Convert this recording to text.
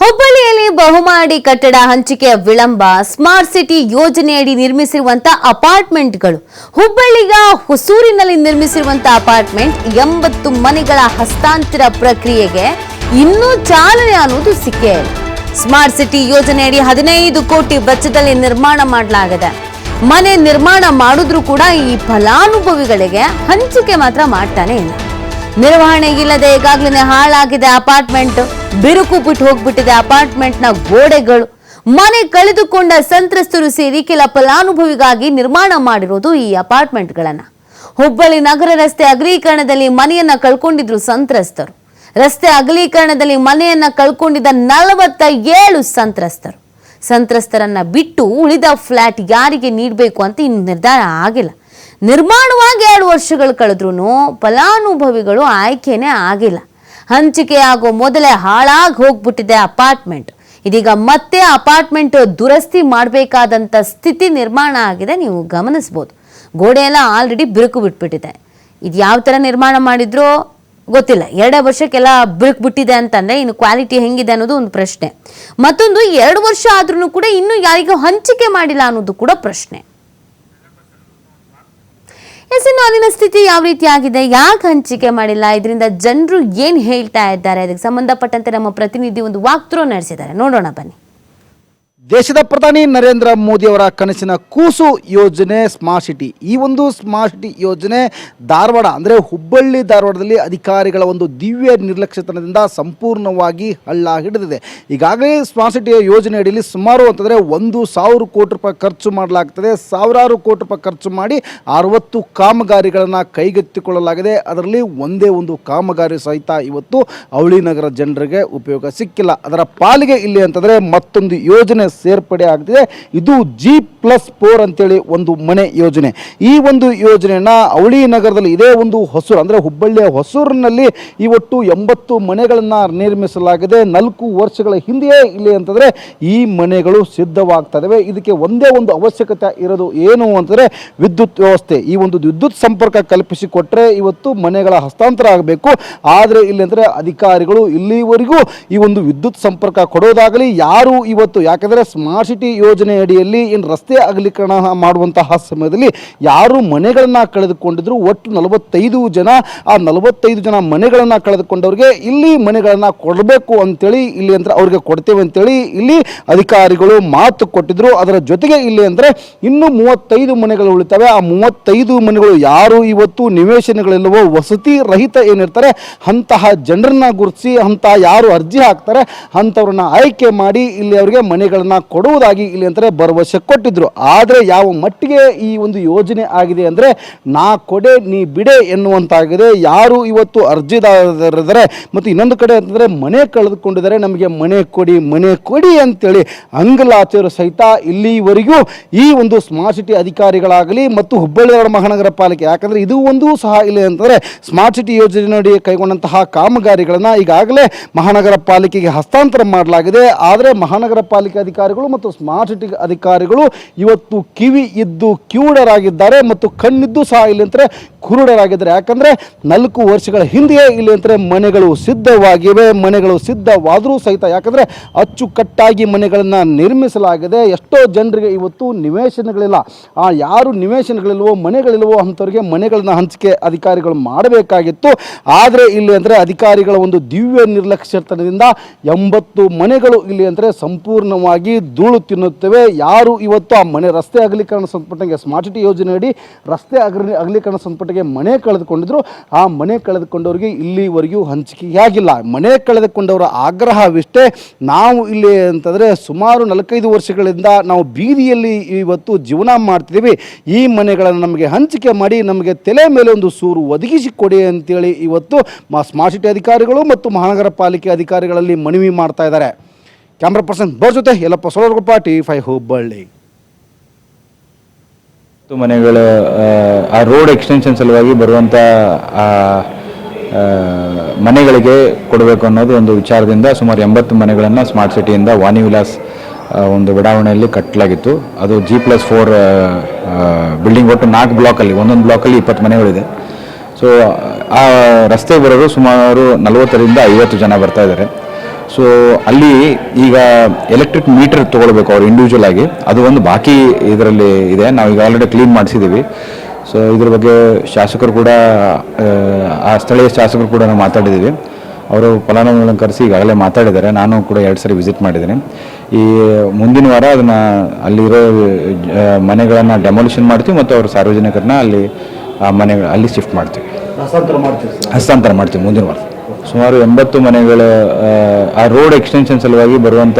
ಹುಬ್ಬಳ್ಳಿಯಲ್ಲಿ ಬಹುಮಾಡಿ ಕಟ್ಟಡ ಹಂಚಿಕೆಯ ವಿಳಂಬ, ಸ್ಮಾರ್ಟ್ ಸಿಟಿ ಯೋಜನೆಯಡಿ ನಿರ್ಮಿಸಿರುವಂತಹ ಅಪಾರ್ಟ್ಮೆಂಟ್ಗಳು. ಹುಬ್ಬಳ್ಳಿಗ ಹೊಸೂರಿನಲ್ಲಿ ನಿರ್ಮಿಸಿರುವಂತಹ ಅಪಾರ್ಟ್ಮೆಂಟ್ ಎಂಬತ್ತು ಮನೆಗಳ ಹಸ್ತಾಂತರ ಪ್ರಕ್ರಿಯೆಗೆ ಇನ್ನೂ ಚಾಲನೆ ಅನ್ನೋದು ಸಿಕ್ಕೇ ಸ್ಮಾರ್ಟ್ ಸಿಟಿ ಯೋಜನೆಯಡಿ ಹದಿನೈದು ಕೋಟಿ ವೆಚ್ಚದಲ್ಲಿ ನಿರ್ಮಾಣ ಮಾಡಲಾಗಿದೆ, ಮನೆ ನಿರ್ಮಾಣ ಮಾಡಿದ್ರೂ ಕೂಡ ಈ ಫಲಾನುಭವಿಗಳಿಗೆ ಹಂಚಿಕೆ ಮಾತ್ರ ಮಾಡ್ತಾನೆ ಇಲ್ಲ. ನಿರ್ವಹಣೆ ಇಲ್ಲದೆ ಈಗಾಗಲೇ ಹಾಳಾಗಿದೆ ಅಪಾರ್ಟ್ಮೆಂಟ್. ಬಿರುಕು ಬಿಟ್ಟು ಹೋಗ್ಬಿಟ್ಟಿದೆ ಅಪಾರ್ಟ್ಮೆಂಟ್ನ ಗೋಡೆಗಳು. ಮನೆ ಕಳೆದುಕೊಂಡ ಸಂತ್ರಸ್ತರು ಸೇರಿ ಕೆಲ ಫಲಾನುಭವಿಗಾಗಿ ನಿರ್ಮಾಣ ಮಾಡಿರೋದು ಈ ಅಪಾರ್ಟ್ಮೆಂಟ್ಗಳನ್ನು. ಹುಬ್ಬಳ್ಳಿ ನಗರ ರಸ್ತೆ ಅಗಲೀಕರಣದಲ್ಲಿ ಮನೆಯನ್ನ ಕಳ್ಕೊಂಡಿದ್ರು ಸಂತ್ರಸ್ತರು. ರಸ್ತೆ ಅಗಲೀಕರಣದಲ್ಲಿ ಮನೆಯನ್ನ ಕಳ್ಕೊಂಡಿದ್ದ ನಲವತ್ತ ಏಳು ಸಂತ್ರಸ್ತರು. ಸಂತ್ರಸ್ತರನ್ನ ಬಿಟ್ಟು ಉಳಿದ ಫ್ಲಾಟ್ ಯಾರಿಗೆ ನೀಡಬೇಕು ಅಂತ ಇನ್ನು ನಿರ್ಧಾರ ಆಗಿಲ್ಲ. ನಿರ್ಮಾಣವಾಗಿ ಎರಡು ವರ್ಷಗಳು ಕಳೆದ್ರೂ ಫಲಾನುಭವಿಗಳು ಆಯ್ಕೆನೇ ಆಗಿಲ್ಲ. ಹಂಚಿಕೆಯಾಗೋ ಮೊದಲೇ ಹಾಳಾಗಿ ಹೋಗ್ಬಿಟ್ಟಿದೆ ಅಪಾರ್ಟ್ಮೆಂಟ್. ಇದೀಗ ಮತ್ತೆ ಅಪಾರ್ಟ್ಮೆಂಟ್ ದುರಸ್ತಿ ಮಾಡಬೇಕಾದಂಥ ಸ್ಥಿತಿ ನಿರ್ಮಾಣ ಆಗಿದೆ, ನೀವು ಗಮನಿಸ್ಬೋದು. ಗೋಡೆ ಎಲ್ಲ ಆಲ್ರೆಡಿ ಬಿರುಕು ಬಿಟ್ಬಿಟ್ಟಿದೆ. ಇದು ಯಾವ ಥರ ನಿರ್ಮಾಣ ಮಾಡಿದ್ರೋ ಗೊತ್ತಿಲ್ಲ. ಎರಡೇ ವರ್ಷಕ್ಕೆಲ್ಲ ಬಿರುಕು ಬಿಟ್ಟಿದೆ ಅಂತಂದರೆ ಇನ್ನು ಕ್ವಾಲಿಟಿ ಹೆಂಗಿದೆ ಅನ್ನೋದು ಒಂದು ಪ್ರಶ್ನೆ. ಮತ್ತೊಂದು ಎರಡು ವರ್ಷ ಆದ್ರೂ ಕೂಡ ಇನ್ನೂ ಯಾರಿಗೂ ಹಂಚಿಕೆ ಮಾಡಿಲ್ಲ ಅನ್ನೋದು ಕೂಡ ಪ್ರಶ್ನೆ. ಎಸ್ ಇನ್ನು ಅಲ್ಲಿನ ಸ್ಥಿತಿ ಯಾವ ರೀತಿ ಆಗಿದೆ ಯಾಕೆ ಹಂಚಿಕೆ ಮಾಡಿಲ್ಲ? ಇದರಿಂದ ಜನರು ಏನ್ ಹೇಳ್ತಾ ಇದ್ದಾರೆ? ಅದಕ್ಕೆ ಸಂಬಂಧಪಟ್ಟಂತೆ ನಮ್ಮ ಪ್ರತಿನಿಧಿ ಒಂದು ವಾಕ್ಥ್ರೋ ನಡೆಸಿದ್ದಾರೆ. ನೋಡೋಣ ಬನ್ನಿ. ದೇಶದ ಪ್ರಧಾನಿ ನರೇಂದ್ರ ಮೋದಿ ಅವರ ಕನಸಿನ ಕೂಸು ಯೋಜನೆ ಸ್ಮಾರ್ಟ್ ಸಿಟಿ. ಈ ಒಂದು ಸ್ಮಾರ್ಟ್ ಸಿಟಿ ಯೋಜನೆ ಧಾರವಾಡ, ಅಂದರೆ ಹುಬ್ಬಳ್ಳಿ ಧಾರವಾಡದಲ್ಲಿ ಅಧಿಕಾರಿಗಳ ಒಂದು ದಿವ್ಯ ನಿರ್ಲಕ್ಷ್ಯತನದಿಂದ ಸಂಪೂರ್ಣವಾಗಿ ಹಳ್ಳ ಹಿಡಿದಿದೆ. ಈಗಾಗಲೇ ಸ್ಮಾರ್ಟ್ ಸಿಟಿಯ ಯೋಜನೆ ಅಡಿಯಲ್ಲಿ ಸುಮಾರು ಅಂತಂದರೆ ಒಂದು ಸಾವಿರ ಕೋಟಿ ರೂಪಾಯಿ ಖರ್ಚು ಮಾಡಲಾಗ್ತದೆ. ಸಾವಿರಾರು ಕೋಟಿ ರೂಪಾಯಿ ಖರ್ಚು ಮಾಡಿ ಅರವತ್ತು ಕಾಮಗಾರಿಗಳನ್ನು ಕೈಗೆತ್ತಿಕೊಳ್ಳಲಾಗಿದೆ. ಅದರಲ್ಲಿ ಒಂದೇ ಒಂದು ಕಾಮಗಾರಿ ಸಹಿತ ಇವತ್ತು ಅವಳಿ ನಗರ ಜನರಿಗೆ ಉಪಯೋಗ ಸಿಕ್ಕಿಲ್ಲ. ಅದರ ಪಾಲಿಗೆ ಇಲ್ಲಿ ಅಂತಂದರೆ ಮತ್ತೊಂದು ಯೋಜನೆ ಸೇರ್ಪಡೆ ಆಗ್ತಿದೆ. ಇದು ಜಿ ಪ್ಲಸ್ ಫೋರ್ ಅಂತೇಳಿ ಒಂದು ಮನೆ ಯೋಜನೆ. ಈ ಒಂದು ಯೋಜನೆಯನ್ನ ಅವಳಿ ನಗರದಲ್ಲಿ ಇದೇ ಒಂದು ಹೊಸೂರು, ಅಂದರೆ ಹುಬ್ಬಳ್ಳಿಯ ಹೊಸೂರಿನಲ್ಲಿ ಇವತ್ತು ಎಂಬತ್ತು ಮನೆಗಳನ್ನು ನಿರ್ಮಿಸಲಾಗಿದೆ. ನಾಲ್ಕು ವರ್ಷಗಳ ಹಿಂದೆಯೇ ಇಲ್ಲಿ ಅಂತಂದರೆ ಈ ಮನೆಗಳು ಸಿದ್ಧವಾಗ್ತದವೆ ಇದಕ್ಕೆ ಒಂದೇ ಒಂದು ಅವಶ್ಯಕತೆ ಇರೋದು ಏನು ಅಂತಂದರೆ ವಿದ್ಯುತ್ ವ್ಯವಸ್ಥೆ. ಈ ಒಂದು ವಿದ್ಯುತ್ ಸಂಪರ್ಕ ಕಲ್ಪಿಸಿಕೊಟ್ರೆ ಇವತ್ತು ಮನೆಗಳ ಹಸ್ತಾಂತರ ಆಗಬೇಕು. ಆದರೆ ಇಲ್ಲಿ ಅಂದರೆ ಅಧಿಕಾರಿಗಳು ಇಲ್ಲಿವರೆಗೂ ಈ ಒಂದು ವಿದ್ಯುತ್ ಸಂಪರ್ಕ ಕೊಡೋದಾಗಲಿ ಯಾರು ಇವತ್ತು, ಯಾಕಂದರೆ ಸ್ಮಾರ್ಟ್ ಸಿಟಿ ಯೋಜನೆ ಅಡಿಯಲ್ಲಿ ಏನು ರಸ್ತೆ ಅಗಲೀಕರಣ ಮಾಡುವಂತಹ ಸಮಯದಲ್ಲಿ ಯಾರು ಮನೆಗಳನ್ನು ಕಳೆದುಕೊಂಡಿದ್ರು ಒಟ್ಟು ನಲವತ್ತೈದು ಜನ, ಆ ನಲವತ್ತೈದು ಜನ ಮನೆಗಳನ್ನು ಕಳೆದುಕೊಂಡವ್ರಿಗೆ ಇಲ್ಲಿ ಮನೆಗಳನ್ನು ಕೊಡಬೇಕು ಅಂತೇಳಿ ಇಲ್ಲಿ ಅಂದರೆ ಅವ್ರಿಗೆ ಕೊಡ್ತೇವೆ ಅಂತೇಳಿ ಇಲ್ಲಿ ಅಧಿಕಾರಿಗಳು ಮಾತು ಕೊಟ್ಟಿದ್ರು. ಅದರ ಜೊತೆಗೆ ಇಲ್ಲಿ ಅಂದರೆ ಇನ್ನೂ ಮೂವತ್ತೈದು ಮನೆಗಳು ಉಳಿತವೆ. ಆ ಮೂವತ್ತೈದು ಮನೆಗಳು ಯಾರು ಇವತ್ತು ನಿವೇಶನಗಳಿಲ್ಲವೋ, ವಸತಿ ರಹಿತ ಏನಿರ್ತಾರೆ, ಅಂತಹ ಜನರನ್ನ ಗುರುತಿಸಿ ಅಂತ ಯಾರು ಅರ್ಜಿ ಹಾಕ್ತಾರೆ, ಅಂಥವ್ರನ್ನ ಆಯ್ಕೆ ಮಾಡಿ ಇಲ್ಲಿ ಅವರಿಗೆ ಮನೆಗಳನ್ನ ಕೊಡುವುದಾಗಿ ಇಲ್ಲಿ ಅಂತಾರೆ ಭರವಸೆ ಕೊಟ್ಟಿದ್ದರು ಆದರೆ ಯಾವ ಮಟ್ಟಿಗೆ ಈ ಒಂದು ಯೋಜನೆ ಆಗಿದೆ ಅಂದರೆ, ನಾ ಕೊಡೆ, ನೀ ಬಿಡೆ ಎನ್ನುವಂತಾಗಿದೆ. ಯಾರು ಇವತ್ತು ಅರ್ಜಿದಾರರಿದ್ದಾರೆ, ಮತ್ತು ಇನ್ನೊಂದು ಕಡೆ ಅಂತಂದರೆ, ಮನೆ ಕಳೆದುಕೊಂಡಿದ್ದಾರೆ, ನಮಗೆ ಮನೆ ಕೊಡಿ ಮನೆ ಕೊಡಿ ಅಂತೇಳಿ ಅಂಗಲಾಚರು ಸಹಿತ ಇಲ್ಲಿವರೆಗೂ ಈ ಒಂದು ಸ್ಮಾರ್ಟ್ ಸಿಟಿ ಅಧಿಕಾರಿಗಳಾಗಲಿ ಮತ್ತು ಹುಬ್ಬಳ್ಳಿ ಮಹಾನಗರ ಪಾಲಿಕೆ, ಯಾಕಂದರೆ ಇದು ಒಂದು ಸಹ ಇಲ್ಲಿ ಅಂತಂದರೆ, ಸ್ಮಾರ್ಟ್ ಸಿಟಿ ಯೋಜನೆಯಡಿ ಕೈಗೊಂಡಂತಹ ಕಾಮಗಾರಿಗಳನ್ನು ಈಗಾಗಲೇ ಮಹಾನಗರ ಪಾಲಿಕೆಗೆ ಹಸ್ತಾಂತರ ಮಾಡಲಾಗಿದೆ. ಆದರೆ ಮಹಾನಗರ ಪಾಲಿಕೆ ಅಧಿಕಾರಿಗಳು ಮತ್ತು ಸ್ಮಾರ್ಟ್ ಸಿಟಿ ಅಧಿಕಾರಿಗಳು ಇವತ್ತು ಕಿವಿ ಇದ್ದು ಕಿವುಡರಾಗಿದ್ದಾರೆ ಮತ್ತು ಕಣ್ಣಿದ್ದು ಸಹ ಇಲ್ಲಿ ಅಂತಾರೆ ಕುರುಡರಾಗಿದ್ದಾರೆ. ಯಾಕಂದರೆ ನಾಲ್ಕು ವರ್ಷಗಳ ಹಿಂದೆಯೇ ಇಲ್ಲಿ ಅಂತಾರೆ ಮನೆಗಳು ಸಿದ್ಧವಾಗಿವೆ. ಮನೆಗಳು ಸಿದ್ಧವಾದರೂ ಸಹಿತ ಯಾಕಂದರೆ ಅಚ್ಚುಕಟ್ಟಾಗಿ ಮನೆಗಳನ್ನು ನಿರ್ಮಿಸಲಾಗಿದೆ. ಎಷ್ಟೋ ಜನರಿಗೆ ಇವತ್ತು ನಿವೇಶನಗಳಿಲ್ಲ. ಆ ಯಾರು ನಿವೇಶನಗಳಿಲ್ವೋ, ಮನೆಗಳಿಲ್ವೋ ಅಂಥವ್ರಿಗೆ ಮನೆಗಳನ್ನ ಹಂಚಿಕೆ ಅಧಿಕಾರಿಗಳು ಮಾಡಬೇಕಾಗಿತ್ತು. ಆದರೆ ಇಲ್ಲಿ ಅಂದರೆ ಅಧಿಕಾರಿಗಳ ಒಂದು ದಿವ್ಯ ನಿರ್ಲಕ್ಷ್ಯತನದಿಂದ ಎಂಬತ್ತು ಮನೆಗಳು ಇಲ್ಲಿ ಅಂದರೆ ಸಂಪೂರ್ಣವಾಗಿ ಧೂಳು ತಿನ್ನುತ್ತವೆ. ಯಾರು ಇವತ್ತು ಆ ಮನೆ ರಸ್ತೆ ಅಗಲೀಕರಣ ಸಂಪುಟಕ್ಕೆ ಸ್ಮಾರ್ಟ್ ಸಿಟಿ ಯೋಜನೆಯಡಿ ರಸ್ತೆ ಅಗಲಿ ಅಗಲೀಕರಣ ಸಂಪುಟಕ್ಕೆ ಮನೆ ಕಳೆದುಕೊಂಡಿದ್ರು, ಆ ಮನೆ ಕಳೆದುಕೊಂಡವರಿಗೆ ಇಲ್ಲಿವರೆಗೂ ಹಂಚಿಕೆಯಾಗಿಲ್ಲ ಮನೆ ಕಳೆದುಕೊಂಡವರ ಆಗ್ರಹವಿಷ್ಟೇ. ನಾವು ಇಲ್ಲಿ ಅಂತಂದರೆ ಸುಮಾರು ನಾಲ್ಕೈದು ವರ್ಷಗಳಿಂದ ನಾವು ಬೀದಿಯಲ್ಲಿ ಇವತ್ತು ಜೀವನ ಮಾಡ್ತಿದ್ದೀವಿ. ಈ ಮನೆಗಳನ್ನು ನಮಗೆ ಹಂಚಿಕೆ ಮಾಡಿ ನಮಗೆ ತಲೆ ಮೇಲೆ ಒಂದು ಸೂರು ಒದಗಿಸಿ ಕೊಡಿ ಅಂತೇಳಿ ಇವತ್ತು ಸ್ಮಾರ್ಟ್ ಸಿಟಿ ಅಧಿಕಾರಿಗಳು ಮತ್ತು ಮಹಾನಗರ ಪಾಲಿಕೆ ಅಧಿಕಾರಿಗಳಲ್ಲಿ ಮನವಿ ಮಾಡ್ತಾ ಇದ್ದಾರೆ. ಕ್ಯಾಮ್ರಾ ಪರ್ಸನ್ ಬರ್ ಜೊತೆ ಯಲ್ಲಪ್ಪ ಸೋಲರಗೊಪ್ಪ ಟಿ ಫೈವ್ ಹುಬ್ಬಳ್ಳಿ ಮನೆಗಳ ಆ, ರೋಡ್ ಎಕ್ಸ್ಟೆನ್ಷನ್ ಸಲುವಾಗಿ ಬರುವಂಥ ಮನೆಗಳಿಗೆ ಕೊಡಬೇಕು ಅನ್ನೋದು ಒಂದು ವಿಚಾರದಿಂದ ಸುಮಾರು ಎಂಬತ್ತು ಮನೆಗಳನ್ನು ಸ್ಮಾರ್ಟ್ ಸಿಟಿಯಿಂದ ವಾಣಿ ವಿಲಾಸ್ ಒಂದು ಬಡಾವಣೆಯಲ್ಲಿ ಕಟ್ಟಲಾಗಿತ್ತು ಅದು ಜಿ ಪ್ಲಸ್ ಫೋರ್ ಬಿಲ್ಡಿಂಗ್ ಒಟ್ಟು ನಾಲ್ಕು ಬ್ಲಾಕಲ್ಲಿ ಒಂದೊಂದು ಬ್ಲಾಕಲ್ಲಿ ಇಪ್ಪತ್ತು ಮನೆಗಳಿದೆ. ಸೊ ಆ ರಸ್ತೆ ಬರೋದು ಸುಮಾರು ನಲವತ್ತರಿಂದ ಐವತ್ತು ಜನ ಬರ್ತಾ ಇದ್ದಾರೆ. ಸೊ ಅಲ್ಲಿ ಈಗ ಎಲೆಕ್ಟ್ರಿಕ್ ಮೀಟರ್ ತೊಗೊಳ್ಬೇಕು ಅವ್ರು ಇಂಡಿವಿಜುವಲ್ ಆಗಿ. ಅದು ಒಂದು ಬಾಕಿ ಇದರಲ್ಲಿ ಇದೆ. ನಾವು ಈಗ ಆಲ್ರೆಡಿ ಕ್ಲೀನ್ ಮಾಡಿಸಿದ್ದೀವಿ ಸೊ ಇದ್ರ ಬಗ್ಗೆ ಶಾಸಕರು ಕೂಡ ಆ, ಸ್ಥಳೀಯ ಶಾಸಕರು ಕೂಡ ನಾವು ಮಾತಾಡಿದ್ದೀವಿ ಅವರು ಫಲಾನುಭವಿಗಳನ್ನು ಕರೆಸಿ ಈಗಾಗಲೇ ಮಾತಾಡಿದ್ದಾರೆ. ನಾನು ಕೂಡ ಎರಡು ಸರಿ ವಿಸಿಟ್ ಮಾಡಿದ್ದೀನಿ. ಈ ಮುಂದಿನ ವಾರ ಅದನ್ನು ಅಲ್ಲಿರೋ ಮನೆಗಳನ್ನು ಡೆಮಾಲಿಷನ್ ಮಾಡ್ತೀವಿ ಮತ್ತು ಅವ್ರ ಸಾರ್ವಜನಿಕರನ್ನ ಅಲ್ಲಿ ಆ ಮನೆಗಳು ಅಲ್ಲಿ ಶಿಫ್ಟ್ ಮಾಡ್ತೀವಿ. ಹಸ್ತಾಂತರ ಮಾಡ್ತೀವಿ ಹಸ್ತಾಂತರ ಮಾಡ್ತೀವಿ ಮುಂದಿನ ವಾರ. ಸುಮಾರು ಎಂಬತ್ತು ಮನೆಗಳ ಆ, ರೋಡ್ ಎಕ್ಸ್ಟೆನ್ಷನ್ ಸಲುವಾಗಿ ಬರುವಂಥ